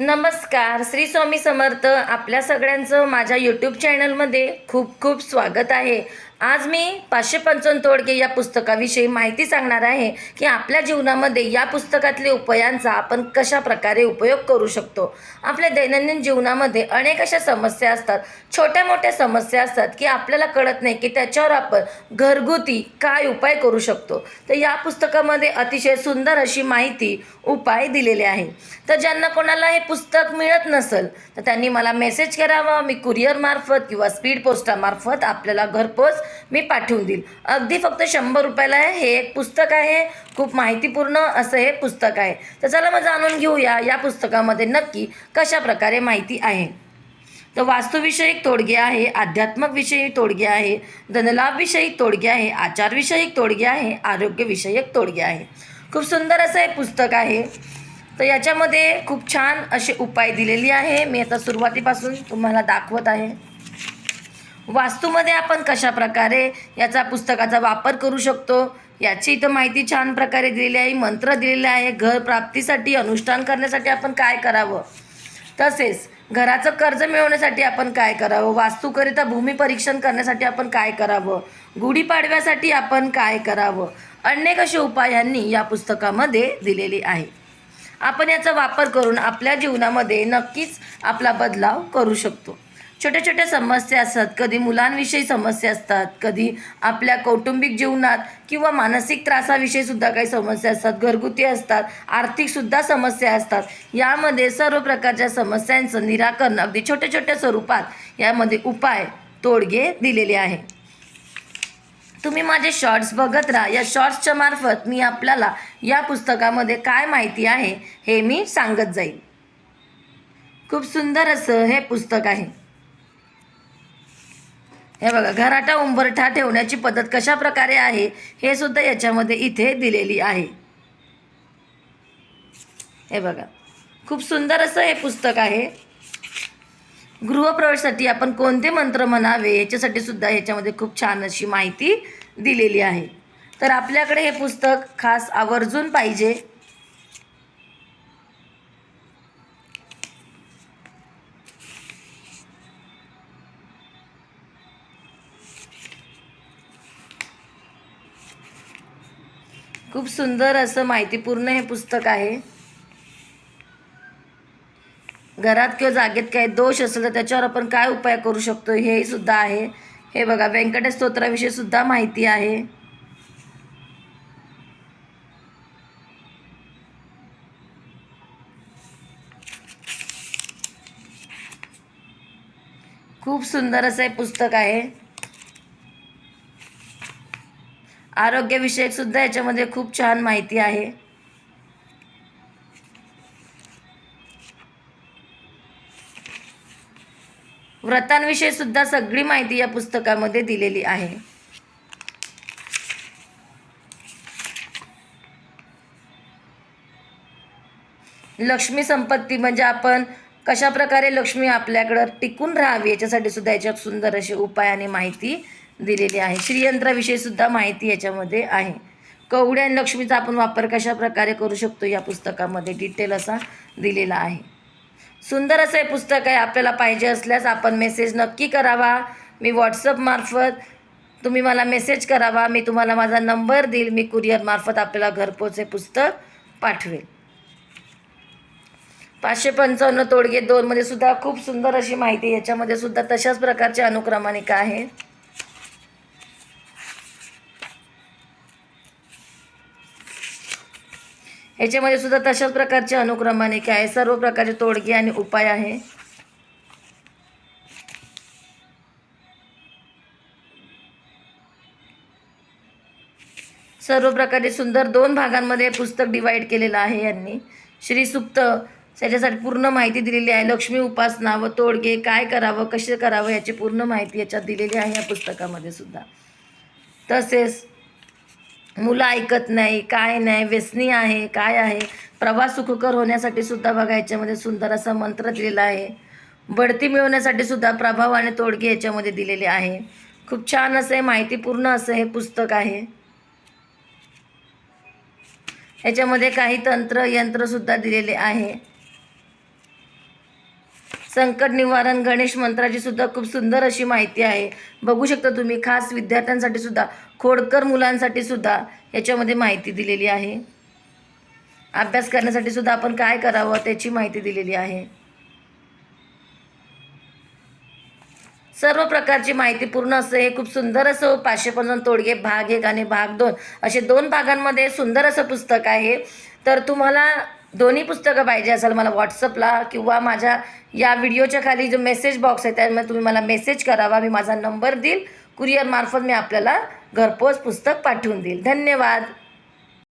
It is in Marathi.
नमस्कार श्री स्वामी समर्थ. आपल्या सगळ्यांचं माझ्या यूट्यूब चॅनलमध्ये खूप खूप स्वागत आहे. आज मी पाचशे पंचावन्न तोडगे या पुस्तकाविषयी माहिती सांगणार आहे की आपल्या जीवनामध्ये या पुस्तकातले उपायांचा आपण कशा प्रकारे उपयोग करू शकतो. आपल्या दैनंदिन जीवनामध्ये अनेक अशा समस्या असतात. छोट्या मोठ्या समस्या असतात की आपल्याला कळत नाही की त्याच्यावर आपण घरगुती काय उपाय करू शकतो. तर या पुस्तकामध्ये अतिशय सुंदर अशी माहिती उपाय दिलेले आहे. तर ज्यांना कोणाला हे पुस्तक मिळत नसेल तर त्यांनी मला मेसेज करावा. मी कुरिअरमार्फत किंवा स्पीड पोस्टामार्फत आपल्याला घरपोच मी पाठवून देईल. अगदी फक्त शंभर रुपयाला आहे. हे एक पुस्तक आहे. खूप माहितीपूर्ण असं हे पुस्तक आहे. तर चला मग जाणून घेऊया या पुस्तकामध्ये नक्की कशा प्रकारे माहिती आहे. तर वास्तुविषयक तोडगे आहे आध्यात्मकविषयी तोडगे आहे धनलाभविषयक तोडगे आहे आचारविषयक तोडगे आहे आरोग्यविषयक तोडगे आहे. खूप सुंदर असं हे पुस्तक आहे. तर याच्यामध्ये खूप छान असे उपाय दिलेले आहे. मी आता सुरुवातीपासून तुम्हाला दाखवत आहे. वास्तूमध्ये आपण कशा प्रकारे याचा पुस्तकाचा वापर करू शकतो? याची इथं माहिती छान प्रकारे दिलेली आहे मंत्र दिलेले आहे घर प्राप्तीसाठी अनुष्ठान करण्यासाठी आपण काय करावं? तसेच घराचं कर्ज मिळवण्यासाठी आपण काय करावं? वास्तूकरिता भूमी परीक्षण करण्यासाठी आपण काय करावं? गुढीपाडव्यासाठी आपण काय करावं? अनेक असे उपाय यांनी या पुस्तकामध्ये दिलेले आहे. आपण याचा वापर करून आपल्या जीवनामध्ये नक्कीच आपला बदलाव करू शकतो. छोट्या छोट्या समस्या असतात. कधी मुलांविषयी समस्या असतात कधी आपल्या कौटुंबिक जीवनात किंवा मानसिक त्रासाविषयी सुद्धा काही समस्या असतात. घरगुती असतात आर्थिकसुद्धा समस्या असतात. यामध्ये सर्व प्रकारच्या समस्यांचं निराकरण अगदी छोट्या छोट्या स्वरूपात यामध्ये उपाय तोडगे दिलेले आहे. तुम्ही माझे शॉर्ट्स बघत राहा. या शॉर्ट्सच्या मार्फत मी आपल्याला या पुस्तकामध्ये काय माहिती आहे हे मी सांगत जाईल खूप सुंदर असं हे पुस्तक आहे. हे बघा घराटा उंबरठा ठेवण्याची पद्धत कशा प्रकारे आहे हे सुद्धा याच्यामध्ये इथे दिलेली आहे. हे बघा खूप सुंदर असं हे पुस्तक आहे. गृहप्रवेशासाठी आपण कोणते मंत्र म्हणावे याच्यासाठी सुद्धा ह्याच्यामध्ये खूप छान अशी माहिती दिलेली आहे. तर आपल्याकडे हे पुस्तक खास आवर्जून पाहिजे. खूप सुंदर असं माहितीपूर्ण हे पुस्तक आहे. घरात किंवा जागेत काही दोष असेल तर त्याच्यावर आपण काय उपाय करू शकतो हे सुद्धा आहे. हे बघा व्यंकटेश स्तोत्राविषयी सुद्धा माहिती आहे. खूप सुंदर असं हे पुस्तक आहे. आरोग्यविषयक सुद्धा याच्यामध्ये खूप छान माहिती आहे. व्रतांविषयी सुद्धा सगळी माहिती या पुस्तकामध्ये दिलेली आहे. लक्ष्मी संपत्ती म्हणजे आपण कशा प्रकारे लक्ष्मी आपल्याकडं टिकून राहावी याच्यासाठी सुद्धा याच्यात सुंदर असे उपाय आणि माहिती दिलेली आहे. श्रीयंत्राविषयी सुद्धा माहिती याच्यामध्ये आहे. कवड्या आणि लक्ष्मीचा आपण वापर कशा प्रकारे करू शकतो या पुस्तकामध्ये डिटेल असा दिलेला आहे. सुंदर असं हे पुस्तक आहे आपल्याला पाहिजे असल्यास आपण मेसेज नक्की करावा. मी व्हॉट्सअपमार्फत तुम्ही मला मेसेज करावा. मी तुम्हाला माझा नंबर देईल. मी कुरिअरमार्फत आपल्याला घरपोच हे पुस्तक पाठवेल. पाचशे पंचावन्न तोडगे दोनमध्ये सुद्धा खूप सुंदर अशी माहिती याच्यामध्ये सुद्धा तशाच प्रकारची अनुक्रमानिका आहे ह्याच्यामध्ये सुद्धा तशाच प्रकारचे अनुक्रमानिका आहे. सर्व प्रकारचे तोडगे आणि उपाय आहे. सर्व प्रकारे सुंदर दोन भागांमध्ये पुस्तक डिवाईड केलेलं आहे यांनी. श्री सुप्त त्याच्यासाठी पूर्ण माहिती दिलेली आहे. लक्ष्मी उपासना व तोडगे काय करावं कसे करावं याची पूर्ण माहिती याच्यात दिलेली आहे या पुस्तकामध्ये सुद्धा. तसेच मुलं ऐकत नाही काय नाही व्यसनी आहे काय आहे? प्रवास सुखकर होण्यासाठी सुद्धा बघा याच्यामध्ये सुंदर असा मंत्र दिलेला आहे. बढती मिळवण्यासाठी सुद्धा प्रभाव आणि तोडगे याच्यामध्ये दिलेले आहे. खूप छान असं हे माहितीपूर्ण असं हे पुस्तक आहे. याच्यामध्ये काही तंत्र यंत्रसुद्धा दिलेले आहे. संकट निवारण गणेश मंत्राची सुद्धा खूप सुंदर अशी माहिती आहे. बघू शकता तुम्ही खास विद्यार्थ्यांसाठी सुद्धा खोडकर मुलांसाठी सुद्धा याच्यामध्ये माहिती दिलेली आहे. अभ्यास करण्यासाठी सुद्धा आपण काय करावं त्याची माहिती दिलेली आहे. सर्व प्रकारची माहिती पूर्ण असं हे खूप सुंदर असं पाचशे पंचावन्न तोडगे भाग एक आणि भाग दोन असे दोन भागांमध्ये सुंदर असं पुस्तक आहे. तर तुम्हाला दोन्ही पुस्तकं पाहिजे असेल मला व्हॉट्सअपला किंवा माझ्या या व्हिडिओच्या खाली जो मेसेज बॉक्स आहे त्यामध्ये तुम्ही मला मेसेज करावा. मी माझा नंबर देईल. कुरिअरमार्फत मी आपल्याला घरपोच पुस्तक पाठवून देईल. धन्यवाद.